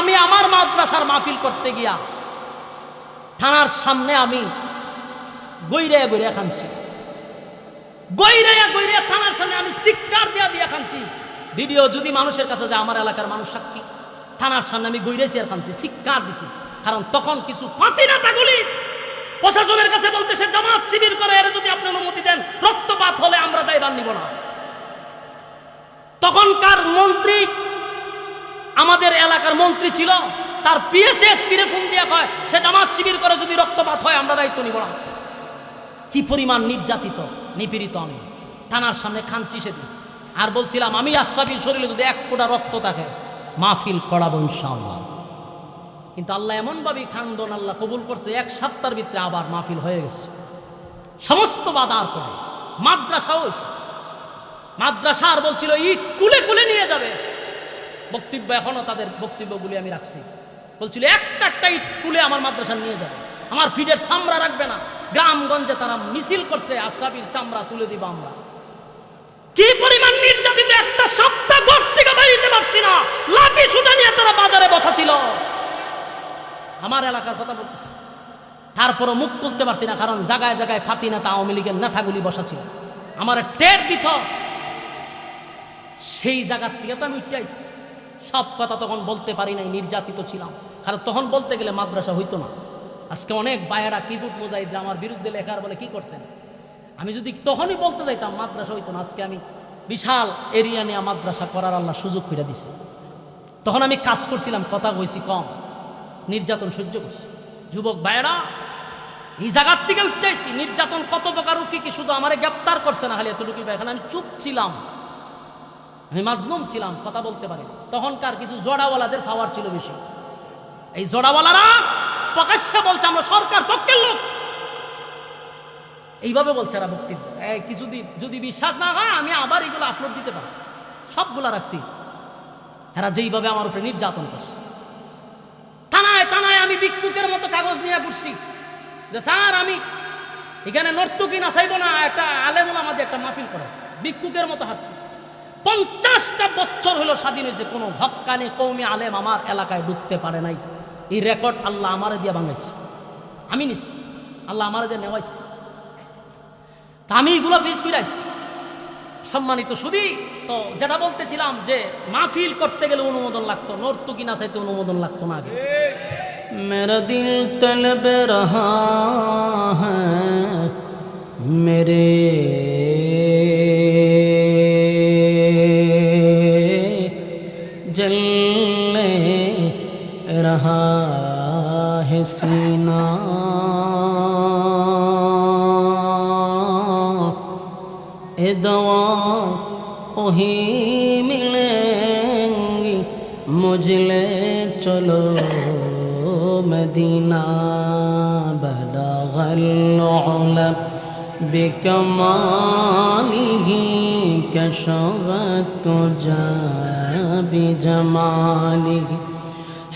আমি আমার মাদ্রাসার মাহফিল করতে গিয়া থানার সামনে আমি গৈরাইয়া গৈরিয়া খানছি। গৈরাইয়া গৈরিয়া থানার সামনে আমি চিৎকার দিয়া দিয়া খানছি। ভিডিও যদি মানুষের কাছে যায়, আমার এলাকার মানুষ সাক্ষী। থানার সামনে আমি গৈরেছি আর খানছি, চিৎকার দিছি। কারণ তখন কিছু পাতি নেতাগুলি প্রশাসনের কাছে বলছে, সে জামাত শিবির করে, এর যদি আপনি অনুমতি দেন, রক্তপাত হলে আমরা দায়ভার নিব না। তখনকার মন্ত্রী আমাদের এলাকার মন্ত্রী ছিল, তার পিএসএস পিরে ফোন দিয়ে কয়, সে জামাত শিবির করে যদি রক্তপাত হয়, আমরা দায়িত্ব নিব না। কি পরিমাণ নির্যাতিত, নিপীড়িত আমি। থানার সামনে খানছি সেদিন। আর বলছিলাম, আমি আশরাফির শরীরে যদি এক ফোঁটা রক্ত থাকে, মাহফিল করাবো ইনশাআল্লাহ। কিন্তু আল্লাহ এমনভাবেই খান্দন আল্লাহ কবুল করছে, এক সপ্তাহের ভিতরে আবার মাহফিল হয়ে গেছে। সমস্ত বাধার পরে হয়েছে। মাদ্রাসা আর বলছিল, ইট কুলে কুলে নিয়ে যাবে। বক্তব্য এখনও তাদের বক্তব্যগুলি আমি রাখছি। বলছিল একটা একটা ইট কুলে আমার মাদ্রাসা নিয়ে যাবে। আমার ফিডের চামড়া রাখবে না। গ্রামগঞ্জে তারা মিছিল করছে, আশরাফির চামড়া তুলে দিব আমরা। কি পরিমাণ নির্যাতিত একটা সপ্তাহ ঘর থেকে বেরিতে পারছি না। লাঠি সুটা নিয়ে তারা বাজারে বসা ছিল আমার এলাকার কথা বলতেছে। তারপরও মুখ খুলতে পারছি না, কারণ জায়গায় জায়গায় ফাতি নেতা আওয়ামী লীগের নেতাগুলি বসা ছিল আমার টের দিত, সেই জায়গার থেকে তো আমি উঠাইছি সব কথা তখন বলতে পারি নাই, নির্যাতিত ছিলাম। কারণ তখন বলতে গেলে মাদ্রাসা হইতো না। আজকে অনেক বায়েরা কিবুট যে আমার বিরুদ্ধে লেখার বলে কি করছেন? আমি যদি তখনই বলতে যাইতাম, মাদ্রাসা হইতো না, আজকে আমি বিশাল এরিয়া নিয়ে মাদ্রাসা করার আল্লাহ সুযোগ করে দিছে। তখন আমি কাজ করছিলাম, কথা কইছি কম, নির্যাতন সহ্য করছি। যুবক ভাইয়েরা, এই জায়গার থেকে উঠতেছি নির্যাতন কত প্রকার উকি কি শুধু আমারে গ্রেপ্তার করছে না, খালি এতটুকু এখানে আমি চুপ ছিলাম। আমি মাজলুম ছিলাম, কথা বলতে পারি তখনকার কিছু জোড়াওয়ালাদের পাওয়ার ছিল বেশি। এই জোড়াওয়ালারা প্রকাশ্যে বলছে, আমরা সরকার পক্ষের লোক। এইভাবে বলছে এরা বক্তব্য কিছুদিন যদি বিশ্বাস না হয়, আমি আবার এগুলো আপলোড দিতে পারি সবগুলা রাখছি। এরা যেইভাবে আমার উপরে নির্যাতন করছে। থানায় থানায় আমি ভিক্ষুকের মতো কাগজ নিয়ে ঘুরছি যে, স্যার, আমি এখানে নর্তকী নাচাইব না, একটা আলেমুল আমাদের একটা মাহফিল করে। ভিক্ষুকের মতো হাঁটছি। পঞ্চাশটা বছর হলো স্বাধীন হয়েছে। কোনো হক্কানি কৌমি আলেম আমার এলাকায় ঢুকতে পারে নাই। এই রেকর্ড আল্লাহ আমারে দিয়ে বাঙাইছে আমি নিছি। আল্লাহ আমারে দিয়ে নেওয়াইছে। তা আমি এগুলো ফিজ করে আসছি সম্মানিত শুধু তো যেটা বলতেছিলাম যে মাহফিল করতে গেলে অনুমোদন লাগতো নর্তকি না চাইতে অনুমোদন লাগতো না আগে। মেরা দিল তলব রহা হ্যাঁ মেরে হৃদয় ওহি মিলেঙ্গি মুজলে চলো মদিনা بلغ العلا بكماله كشف التجا بجماله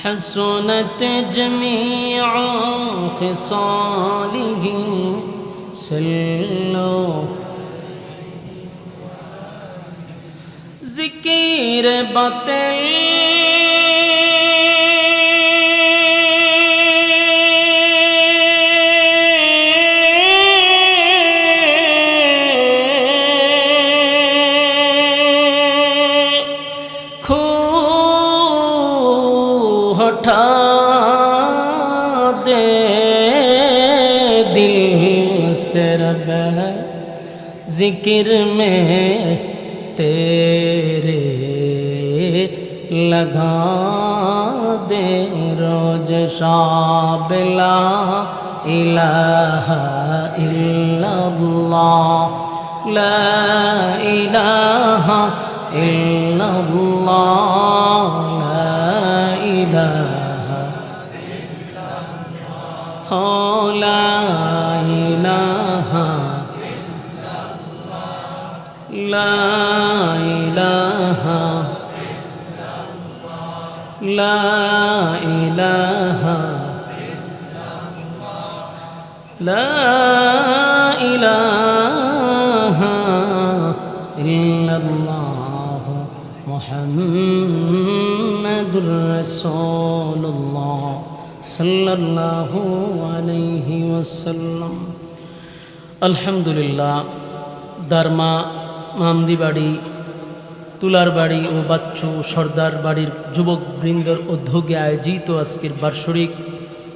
حسنت جميع خصاله سلوك কির বাতেল হঠা দে দিল সে রব জিকির মে তেরে लगा दे रोज शाबिला इलाहा इल्लल्लाह ला इलाहा इल्लल्लाह ला इलाहा हो ला इलाहा ला لا إله لا إله إلا الله محمد رسول الله صلى الله عليه وسلم الحمد لله ধর্মা মামদিবাড়ি তুলার বাড়ি ও বাচ্চু সর্দার বাড়ির যুবক বৃন্দর উদ্যোগে আয়োজিত আজকের বার্ষরিক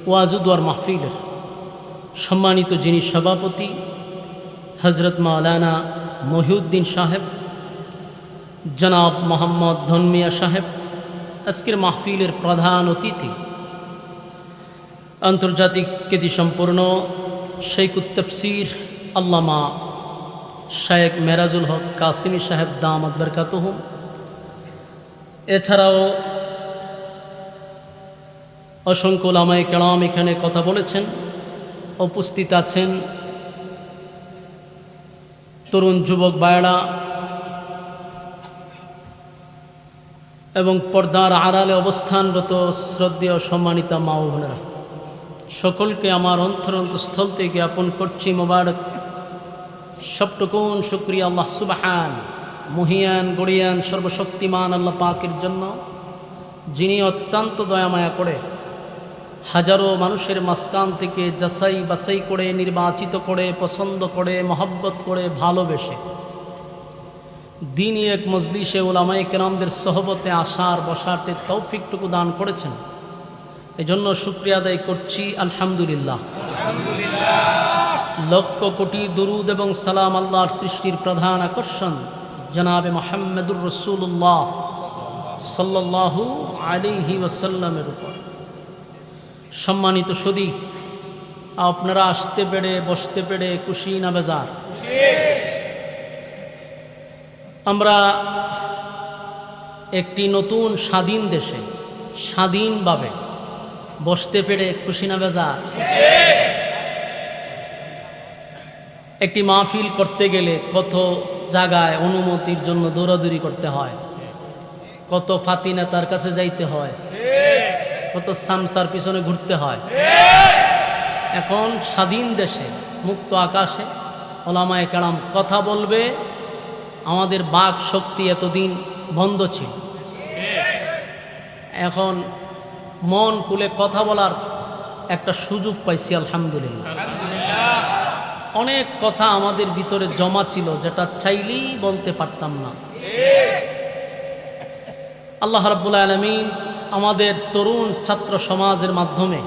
ওয়াজুদ্ওয়ার মাহফিলের সম্মানিত যিনি সভাপতি হজরত মাওলানা মহিউদ্দিন সাহেব, জনাব মোহাম্মদ ধনমিয়া সাহেব, আজকের মাহফিলের প্রধান অতিথি, আন্তর্জাতিক খ্যাতিসম্পন্ন শেখুত তফসির আল্লামা শায়েক মেরাজুল হক কাসিমি সাহেব দামদ বরকাতহুম এছাড়াও অসংখ্য লামায় কেরাম এখানে কথা বলেছেন। উপস্থিত আছেন তরুণ যুবক বায়ড়া এবং পর্দার আড়ালে অবস্থানরত শ্রদ্ধেয় সম্মানিতা মা ও সকলকে আমার অন্তরন্তস্থল থেকে জ্ঞাপন করছি মোবারক। সবটুকুন শুক্রিয়া আল্লাহ সুবাহান, মহিয়ান, গড়িয়ান, সর্বশক্তিমান আল্লাহ পাকের জন্য, যিনি অত্যন্ত দয়ামায়া করে হাজারো মানুষের মাসকান থেকে যাচাই বাছাই করে, নির্বাচিত করে, পছন্দ করে, মহব্বত করে, ভালোবেসে দিনই এক মজলিসে ওলামাই কেরামদের সহবতে আসার, বসাতে তৌফিকটুকু দান করেছেন। এজন্য শুক্রিয়া আদায় করছি, আলহামদুলিল্লাহ। লক্ষ কোটি দুরুদ এবং সালাম আল্লাহর সৃষ্টির প্রধান আকর্ষণ জনাবে মোহাম্মদুর রসুল্লাহ সাল্লাহু আলিহি ওসাল্লামের উপর। সম্মানিত সদী, আপনারা আসতে পেরে, বসতে পেরে খুশি না বেজার? আমরা একটি নতুন স্বাধীন দেশে, স্বাধীনভাবে বসতে পেরে খুশি না বেজার? একটি মাহফিল করতে গেলে কত জায়গায় অনুমতির জন্য দৌড়াদৌড়ি করতে হয়? কত ফাতি নেতার কাছে যাইতে হয়? কত সামসার পিছনে ঘুরতে হয়? এখন স্বাধীন দেশে, মুক্ত আকাশে ওলামায় কালাম কথা বলবে, আমাদের বাক শক্তি এতদিন বন্ধ ছিল। এখন মন কুলে কথা বলার একটা সুযোগ পাইছি, আলহামদুলিল্লাহ। অনেক কথা আমাদের ভিতরে জমা ছিল, যেটা চাইলেই বলতে পারতাম না। আল্লাহ রাব্বুল আলমিন আমাদের তরুণ ছাত্র সমাজের মাধ্যমে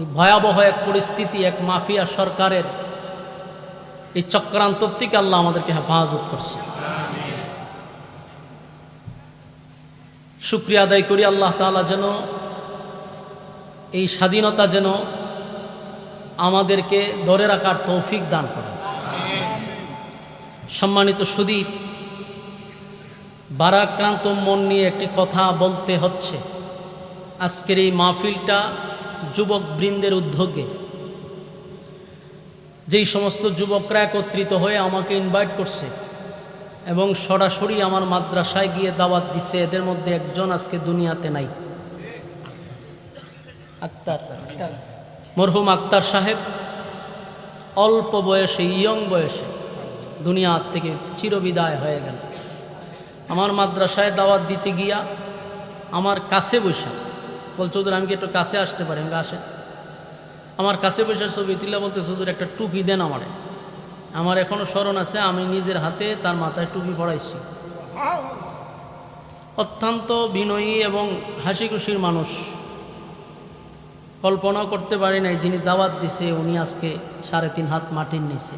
এই ভয়াবহ এক পরিস্থিতি, এক মাফিয়া সরকারের এই চক্রান্ত থেকে আল্লাহ আমাদেরকে হেফাজত করছে। শুক্রিয়া আদায় করি আল্লাহ তাআলা যেন এই স্বাধীনতা যেন আমাদেরকে ধরে রাখার তৌফিক দান করে সম্মানিত সুদীপ, বারাক্রান্ত মন নিয়ে একটি কথা বলতে হচ্ছে। আজকের এই মাহফিলটা যুবক বৃন্দের উদ্যোগে। যেই সমস্ত যুবকরা একত্রিত হয়ে আমাকে ইনভাইট করছে এবং সরাসরি আমার মাদ্রাসায় গিয়ে দাওয়াত দিছে এদের মধ্যে একজন আজকে দুনিয়াতে নাই। আক্তার। মরহুম আক্তার সাহেব, অল্প বয়সে, ইয়ং বয়সে দুনিয়ার থেকে চিরবিদায় হয়ে গেল। আমার মাদ্রাসায় দাওয়াত দিতে গিয়া আমার কাছে বৈশা বলছে, হুজুর, আমি কি একটু কাছে আসতে পারি? আমি আসে। আমার কাছে বসে ছবি তুলে বলতে হুজুর, একটা টুপি দেন আমারে। আমার এখনও স্মরণ আছে, আমি নিজের হাতে তার মাথায় টুপি পড়াইছি অত্যন্ত বিনয়ী এবং হাসি খুশির মানুষ। কল্পনাও করতে পারি নাই যিনি দাওয়াত দিছে উনি আজকে সাড়ে তিন হাত মাটির নিচে